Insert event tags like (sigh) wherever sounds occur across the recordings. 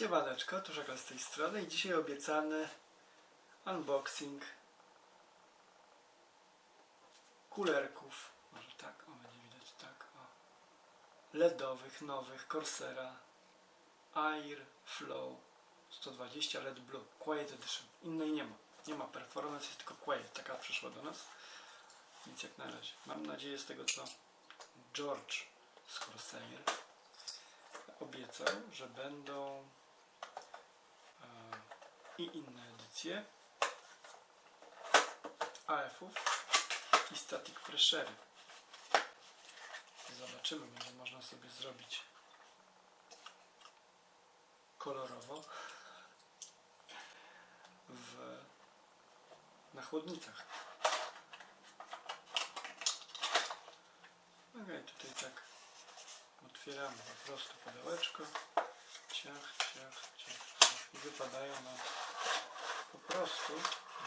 Siemaneczko, Tuszaka z tej strony i dzisiaj obiecany unboxing kulerków, może tak, o będzie widać tak, o, LEDowych, nowych, Corsera Air Flow. 120 LED Blue, Quiet Edition, innej nie ma, nie ma Performance, jest tylko Quiet, taka przyszła do nas, więc jak na razie, mam nadzieję z tego co George z Corsair obiecał, że będą i inne edycje AF-ów i Static Pressure. Zobaczymy, będzie można sobie zrobić kolorowo w, na chłodnicach. Okej, tutaj tak otwieramy po prostu pudełeczko. Ciach, ciach, ciach, ciach. I wypadają nam po prostu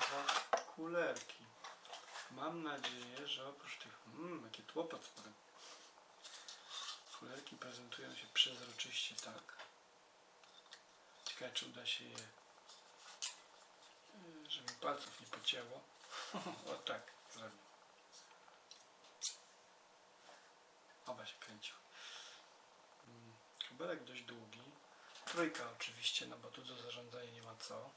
dwa kulerki. Mam nadzieję, że oprócz tych... Mmm, jakie tło pod spodem. Kulerki prezentują się przezroczyście tak. Ciekawe, czy uda się je... e, żeby palców nie pocięło. (laughs) o tak, zrobię. Oba się kręcił. Mm, Kabelek dość długi. Trójka oczywiście, no bo tu do zarządzania nie ma co.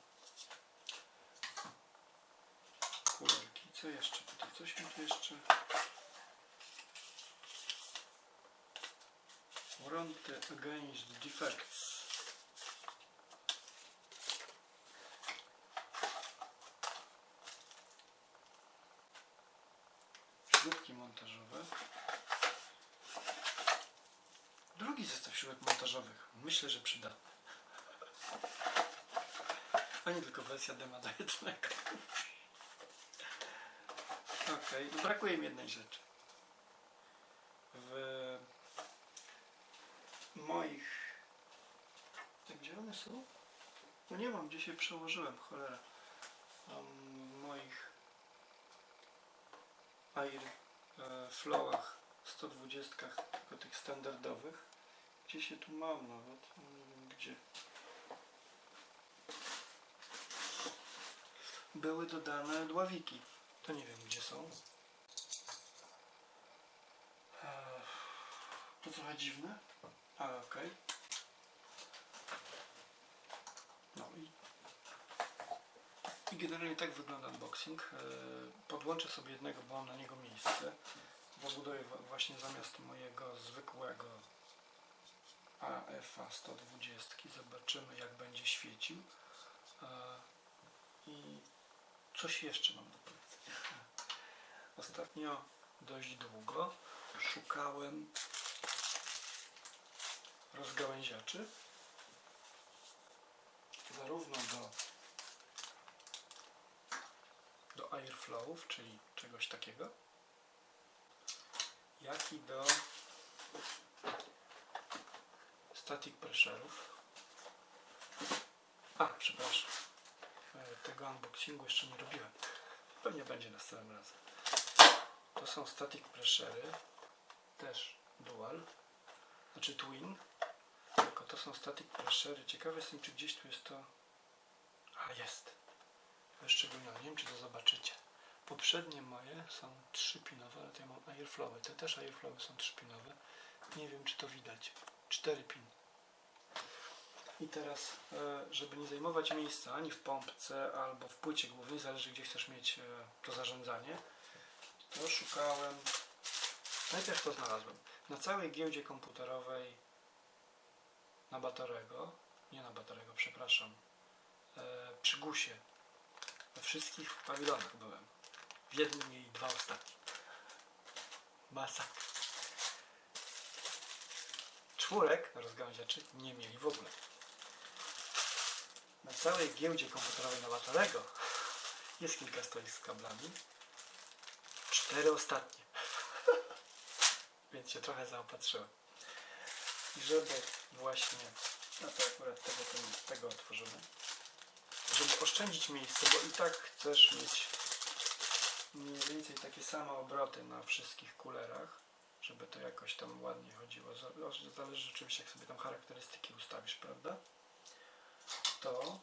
Kulerki. Co jeszcze? Tutaj coś mi tu jeszcze. Warranty against defects. Śrubki montażowe. Drugi zestaw śrubek montażowych. Myślę, że przydatny. (laughs) A nie tylko wersja dema do jednego. Okej, no brakuje mi jednej rzeczy. W moich... Tak, Gdzie one są? No nie mam, gdzie się przełożyłem, cholera. W moich Air e, Flowach 120, tylko tych standardowych. Gdzie się tu mam nawet? Nie wiem gdzie. Były dodane dławiki. To nie wiem gdzie są. Eee, To trochę dziwne, ale okej. No i, i generalnie tak wygląda unboxing. Eee, Podłączę sobie jednego, bo mam na niego miejsce. Zabuduję właśnie zamiast mojego zwykłego AFA 120. Zobaczymy jak będzie świecił. Eee, I coś jeszcze mam do powiedzenia. Ostatnio dość długo szukałem rozgałęziaczy zarówno do do airflowów, czyli czegoś takiego, jak i do static pressure'ów. A, przepraszam. E, Tego unboxingu jeszcze nie robiłem. Pewnie będzie następnym razem. To są static pressure'y, też dual, znaczy twin, tylko to są static pressure'y. Ciekawe jestem, czy gdzieś tu jest to... A, jest. Wyszczególnione. Nie wiem, czy to zobaczycie. Poprzednie moje są trzypinowe, ale ja mam airflowy. Te też airflowy są trzypinowe. Nie wiem, czy to widać. Cztery pin. I teraz, e, żeby nie zajmować miejsca ani w pompce, albo w płycie głównej, zależy gdzie chcesz mieć e, to zarządzanie, to szukałem. Najpierw to znalazłem. Na całej giełdzie komputerowej na Batorego, nie na Batorego, przepraszam, e, przy Gusie. We wszystkich pawilonach byłem. W jednym i dwa ostatnie. Masakra. Czwórek rozgałęziaczy nie mieli w ogóle. Na całej giełdzie komputerowej na Batorego jest kilka stoisk z kablami. Cztery ostatnie. (laughs) Więc się trochę zaopatrzyłem. I żeby właśnie, no to akurat tego, tego, otworzymy, żeby oszczędzić miejsce, bo i tak chcesz mieć mniej więcej takie same obroty na wszystkich kulerach, żeby to jakoś tam ładnie chodziło. Zależy oczywiście jak sobie tam charakterystyki ustawisz, prawda? To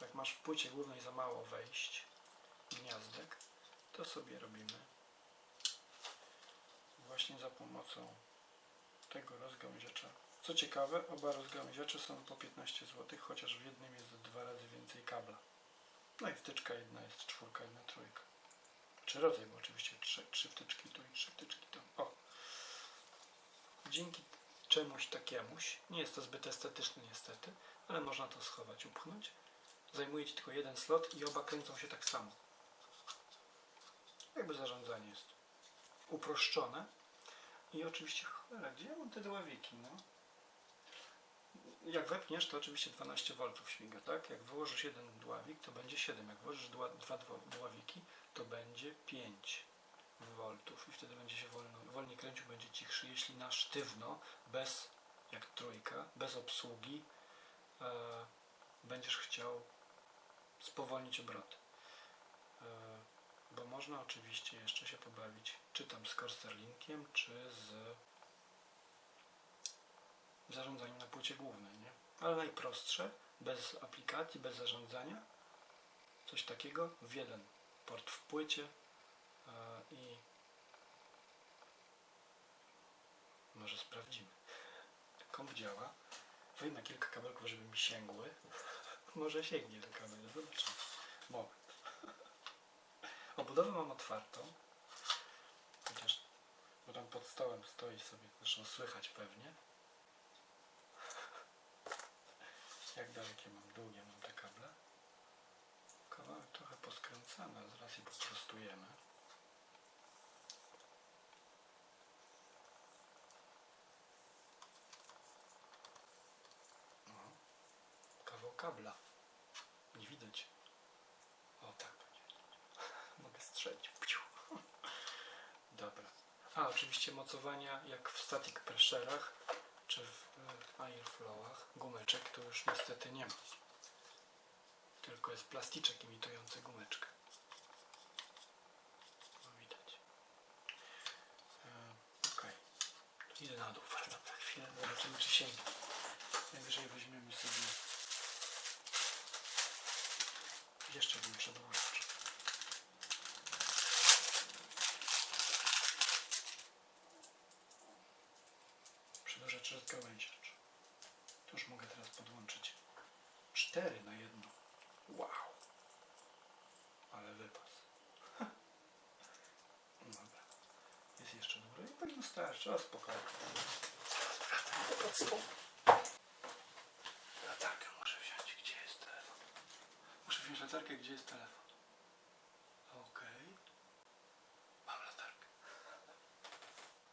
jak masz w płycie głównej za mało wejść, gniazdek, to sobie robimy właśnie za pomocą tego rozgałęziacza. Co ciekawe, oba rozgałęziacze są po 15 zł, chociaż w jednym jest dwa razy więcej kabla. No i wtyczka jedna jest czwórka, jedna trójka. Czy rodzaj, bo oczywiście trzy, trzy wtyczki tu i trzy wtyczki tam. O! Dzięki czemuś takiemuś, nie jest to zbyt estetyczne niestety, ale można to schować, upchnąć. Zajmuje Ci tylko jeden slot i oba kręcą się tak samo. Jakby zarządzanie jest uproszczone. I oczywiście, cholera, gdzie ja mam te dławiki, no? Jak wepniesz, to oczywiście 12 V śmiga, tak? Jak wyłożysz jeden dławik, to będzie 7. Jak włożysz dwa, dwa dwa- dławiki, to będzie 5 V i wtedy będzie się wolno, wolniej kręcił, będzie cichszy. Jeśli na sztywno, bez, jak trójka, bez obsługi, e, będziesz chciał spowolnić obroty. E, bo można oczywiście jeszcze się pobawić, czy tam z Corsterlinkiem, czy z zarządzaniem na płycie głównej, nie? Ale najprostsze, bez aplikacji, bez zarządzania, coś takiego w jeden port w płycie e, i może sprawdzimy. Komp działa. Wyjmę kilka kabelków, żeby mi sięgły. Może sięgnie do kabel, zobaczymy. Moment. Obudowę mam otwartą. Chociaż, bo tam pod stołem stoi sobie, zresztą słychać pewnie. Jak dalekie mam, długie mam te kable. Kawałek trochę poskręcany, a zaraz je poprostujemy. No. Kawał kabla. Nie widać. O tak. (laughs) Mogę strzelić. (laughs) Dobra. A, oczywiście mocowania jak w static pressure'ach czy w e, airflowach gumeczek to już niestety nie ma. Tylko jest plasticzek imitujący gumeczkę. No widać. E, Okej. Idę na dół. (laughs) Wracam chwilę. Zobaczymy czy sięgnie. Najwyżej weźmiemy sobie jeszcze bym przedłużył. Przedłużacz rozgałęziacz. To już mogę teraz podłączyć. Cztery na jedno. Wow. Ale wypas. Dobra. Jest jeszcze. I pewnie starczy. O, spokojnie. Wracam. Latarkę muszę wziąć. Gdzie jest telefon? Muszę wziąć latarkę, gdzie jest telefon. Okej. Mam latarkę.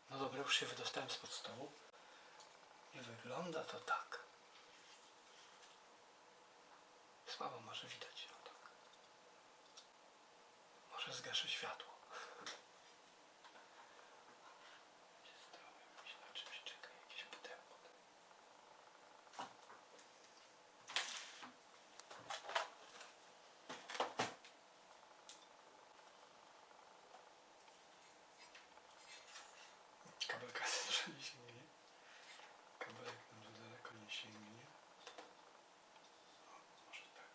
No dobra, już się wydostałem spod stołu. I wygląda to tak. Słabo może widać. O tak. Może zgaszę światło. Gdzie stołem? Myślę, na czymś czeka jakieś pudełko. Kabelka też nie sięgnie. Kabelek nam za daleko nie sięgnie. O, może tak.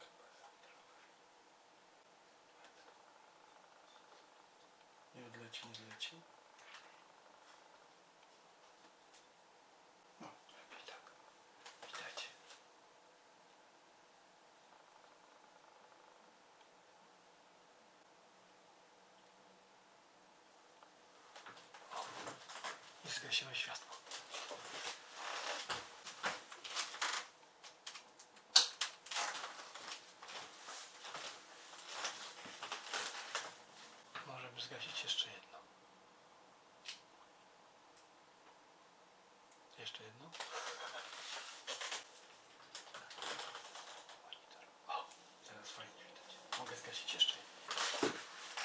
Kabelek trochę. Nie odleci, nie odleci. No, lepiej tak. Witajcie. I zgasiłem światło. Możemy zgasić jeszcze jedno. Jeszcze jedno. Monitor. O, teraz fajnie zgasić jeszcze.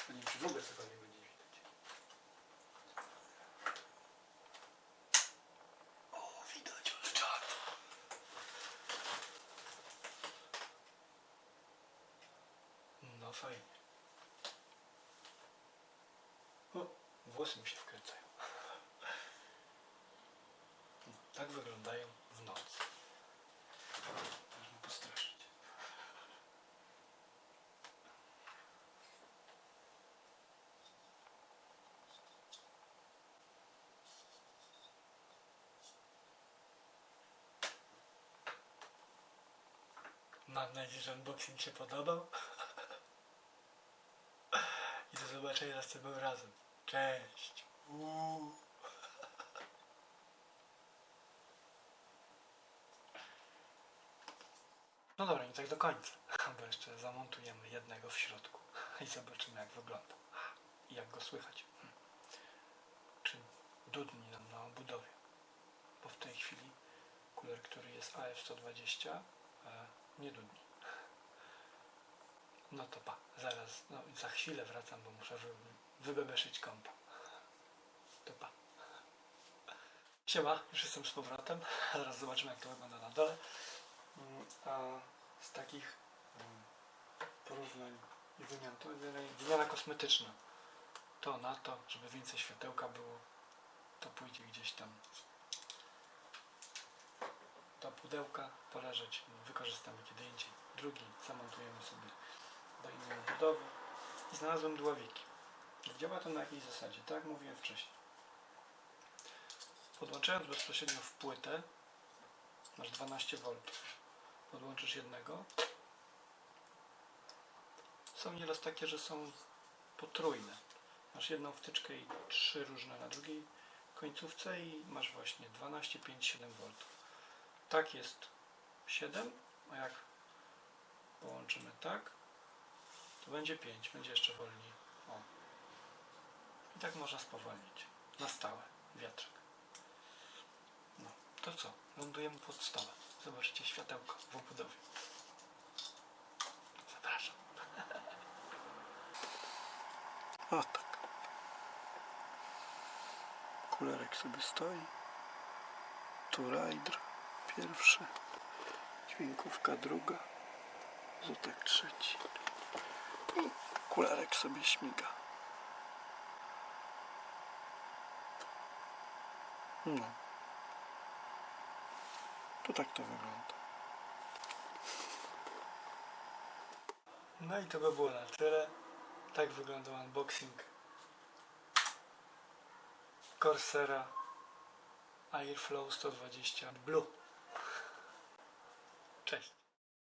Nie wiem, czy w ogóle cokolwiek będzie widać. O, widać, ale czarno. No fajnie. O, włosy mi się wkręcają. No, tak wyglądają Mam nadzieję, że unboxing się podobał. (laughs) I do zobaczenia następnym razem. Cześć. Uuu. No dobra, nie tak do końca, (laughs) bo jeszcze zamontujemy jednego w środku (laughs) i zobaczymy jak wygląda i jak go słychać. Hmm. Czy dudni nam na obudowie, bo w tej chwili kuler, który jest AF120 nie dudni. No to pa, zaraz, no za chwilę wracam, bo muszę wy, wybebeszyć kompa. To pa. Siema, już jestem z powrotem. Zaraz zobaczymy jak to wygląda na dole. Mm, A z takich mm, porównań i wymian, to wymiana kosmetyczna. To na to, żeby więcej światełka było, to pójdzie gdzieś tam pudełka, poleżeć, wykorzystamy kiedy indziej. Drugi zamontujemy sobie do innej budowy. I znalazłem dławiki. Działa to na jakiej zasadzie? Tak jak mówiłem wcześniej. Podłączając bezpośrednio w płytę, masz 12 V. Podłączysz jednego. Są nieraz takie, że są potrójne. Masz jedną wtyczkę i trzy różne na drugiej końcówce i masz właśnie 12, 5, 7 V. Tak jest 7, a jak połączymy tak, to będzie 5, będzie jeszcze wolniej. O. I tak można spowolnić. Na stałe. Wiatrek. No, to co? Lądujemy pod stołem. Zobaczycie światełko w obudowie. Zapraszam. (laughs) O tak. Kulerek sobie stoi. Tu rajdr pierwszy. Dźwiękówka druga. Zutek trzeci. I kulerek sobie śmiga. No. To tak to wygląda. No i to by było na tyle. Tak wyglądał unboxing Corsera Airflow 120 Blue.